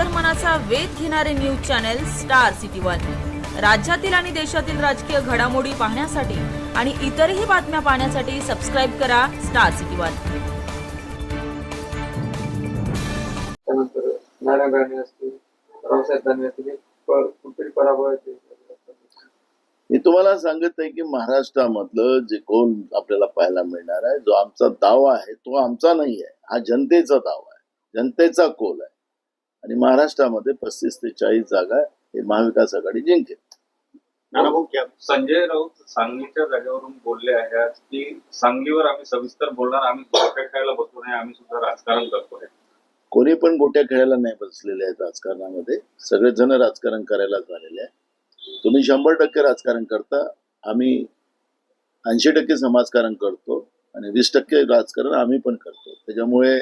अंतर्मनाचा वेध घेणारे news channel star city one. राज्यातील आणि देशातील राजकीय घडामोडी पाहण्यासाठी आणि इतरही बातम्या पाहण्यासाठी सबस्क्राईब करा स्टार सिटी वन. त्यानंतर नारायण राणे असतील रावसाहेब दानवे असतील हे प- कुठेतरी पराभवाचे मी तुम्हाला सांगत आहे की महाराष्ट्रामधलं जे कोण आपल्याला पाहायला मिळणार आहे जो आमचा दावा आहे तो आमचा नाही आहे. हा जनतेचा दावा आहे. जनतेचा कोल आहे. आणि महाराष्ट्रामध्ये पस्तीस ते चाळीस जागा हे महाविकास आघाडी जिंकेल. संजय राऊत सांगलीच्या जागेवरून बोलले आहेत की सांगलीवर आम्ही सविस्तर बोलणार आम्ही गोट्या खेळायला बसलो नाही आम्ही सुद्धा राजकारण करतोय कोणी पण गोट्या खेळायला नाही बसलेले आहेत राजकारणामध्ये. सगळेजण राजकारण करायला झालेले आहे तुम्ही शंभर टक्के राजकारण करता आम्ही ऐंशी टक्के समाजकारण करतो आणि वीस टक्के राजकारण आम्ही पण करतो. त्याच्यामुळे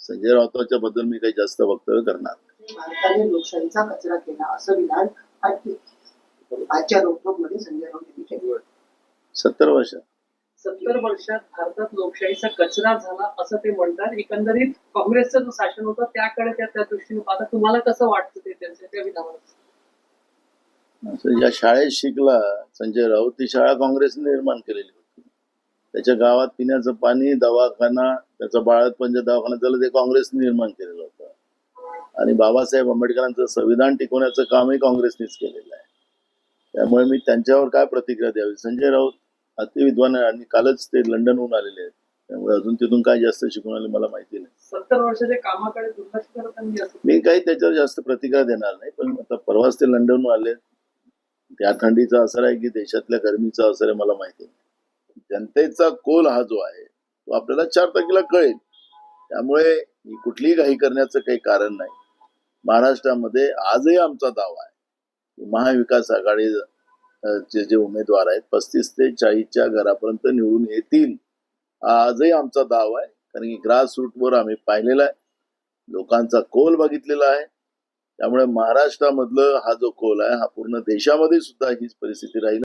संजय राऊतांच्या बद्दल मी काही जास्त वक्तव्य करणार नाही. भारताने लोकशाहीचा कचरा केला असं विधान आजच्या आजच्या रोकटोकमध्ये संजय राऊत यांनी केलं. सत्तर वर्ष. सत्तर वर्षात भारतात लोकशाहीचा कचरा झाला असं ते म्हणतात. एकंदरीत काँग्रेसचं जो शासन होतं त्याकडे त्या त्या दृष्टीने पाहता तुम्हाला कसं वाटतं ते त्यांच्या त्या विधानावर? असं ज्या शाळेत शिकला संजय राऊत ती शाळा काँग्रेसने निर्माण केलेली होती. त्याच्या गावात पिण्याचं पाणी दवाखाना त्याचा बाळातपण जे दवाखाना झालं ते काँग्रेसने निर्माण केलेलं होतं. आणि बाबासाहेब आंबेडकरांचं संविधान टिकवण्याचं कामही काँग्रेसनेच केलेलं आहे. त्यामुळे मी त्यांच्यावर काय प्रतिक्रिया द्यावी? संजय राऊत अतिविद्वान आहे आणि कालच ते लंडनहून आलेले आहेत. त्यामुळे अजून तिथून काय जास्त शिकून आले मला माहिती नाही. मी काही त्याच्यावर जास्त प्रतिक्रिया देणार नाही पण आता परवाच ते लंडनहून आले. त्या थंडीचा असर आहे की देशातल्या गरमीचा असर आहे मला माहिती नाही. जनतेचा कोल हा जो आहे तो आपल्याला चार तारखेला कळेल. त्यामुळे कुठलीही घाई करण्याचं काही कारण नाही. महाराष्ट्रामध्ये आजही आमचा दावा आहे की महाविकास आघाडी चे जे उमेदवार आहेत पस्तीस ते चाळीसच्या घरापर्यंत निवडून येतील. हा आजही आमचा दावा आहे. कारण की ग्रास रूटवर आम्ही पाहिलेला आहे. लोकांचा कोल बघितलेला आहे. त्यामुळे महाराष्ट्रामधलं हा जो कोल आहे हा पूर्ण देशामध्ये सुद्धा हीच परिस्थिती राहील.